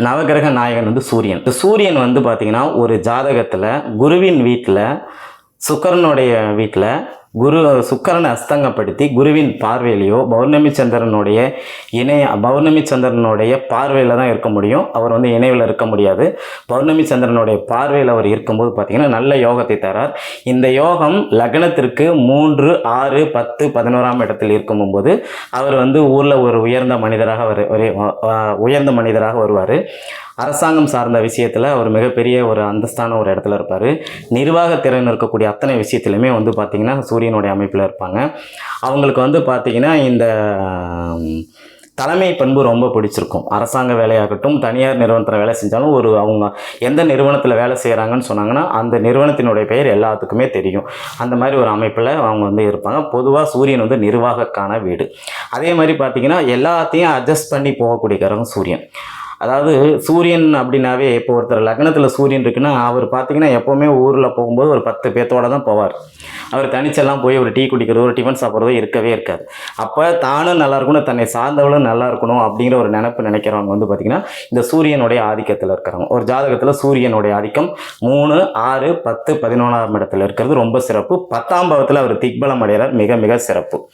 நவகிரக நாயகன் வந்து சூரியன். இந்த சூரியன் வந்து பார்த்தீங்கன்னா ஒரு ஜாதகத்தில் குருவின் வீட்டில் சுக்கரனுடைய வீட்டில் குரு சுக்கரனை அஸ்தங்கப்படுத்தி குருவின் பார்வையிலையோ பௌர்ணமி சந்திரனுடைய இணைய பௌர்ணமி சந்திரனுடைய பார்வையில் தான் இருக்க முடியும். அவர் வந்து இணைவில் இருக்க முடியாது. பௌர்ணமி சந்திரனுடைய பார்வையில் அவர் இருக்கும்போது பார்த்தீங்கன்னா நல்ல யோகத்தை தரார். இந்த யோகம் லக்னத்திற்கு மூன்று ஆறு பத்து பதினோராம் இடத்தில் இருக்கும்போது அவர் வந்து ஊரில் ஒரு உயர்ந்த மனிதராக வரு ஒரு உயர்ந்த மனிதராக வருவார். அரசாங்கம் சார்ந்த விஷயத்தில் அவர் மிகப்பெரிய ஒரு அந்தஸ்தான ஒரு இடத்துல இருப்பார். நிர்வாக திறன் இருக்கக்கூடிய அத்தனை விஷயத்துலையுமே வந்து பார்த்திங்கன்னா சூரியனுடைய அமைப்பில் இருப்பாங்க. அவங்களுக்கு வந்து பார்த்திங்கன்னா இந்த தலைமை பண்பு ரொம்ப பிடிச்சிருக்கும். அரசாங்க வேலையாகட்டும் தனியார் நிறுவனத்தில் வேலை செஞ்சாலும் ஒரு அவங்க எந்த நிறுவனத்தில் வேலை செய்கிறாங்கன்னு சொன்னாங்கன்னா அந்த நிறுவனத்தினுடைய பெயர் எல்லாத்துக்குமே தெரியும். அந்த மாதிரி ஒரு அமைப்பில் அவங்க வந்து இருப்பாங்க. பொதுவாக சூரியன் வந்து நிர்வாகக்கான வீடு. அதே மாதிரி பார்த்திங்கன்னா எல்லாத்தையும் அட்ஜஸ்ட் பண்ணி போகக்கூடிய கிரகம் சூரியன். அதாவது சூரியன் அப்படின்னாவே இப்போ ஒருத்தர் லக்னத்தில் சூரியன் இருக்குன்னா அவர் பார்த்தீங்கன்னா எப்போவுமே ஊரில் போகும்போது ஒரு பத்து பேர்த்தோடு தான் போவார். அவர் தனிச்செல்லாம் போய் ஒரு டீ குடிக்கிறதோ ஒரு டிஃபன் சாப்பிட்றதோ இருக்கவே இருக்காது. அப்போ தானும் நல்லா இருக்கணும் தன்னை சார்ந்தவளும் நல்லா இருக்கணும் அப்படிங்கிற ஒரு நினப்பு நினைக்கிறவங்க வந்து பார்த்திங்கன்னா இந்த சூரியனுடைய ஆதிக்கத்தில் இருக்கிறவங்க. ஒரு ஜாதகத்தில் சூரியனுடைய ஆதிக்கம் மூணு ஆறு பத்து பதினொன்றாம் இடத்துல இருக்கிறது ரொம்ப சிறப்பு. பத்தாம் பாவத்தில் அவர் திக்பலம் அடைகிறார் மிக மிக சிறப்பு.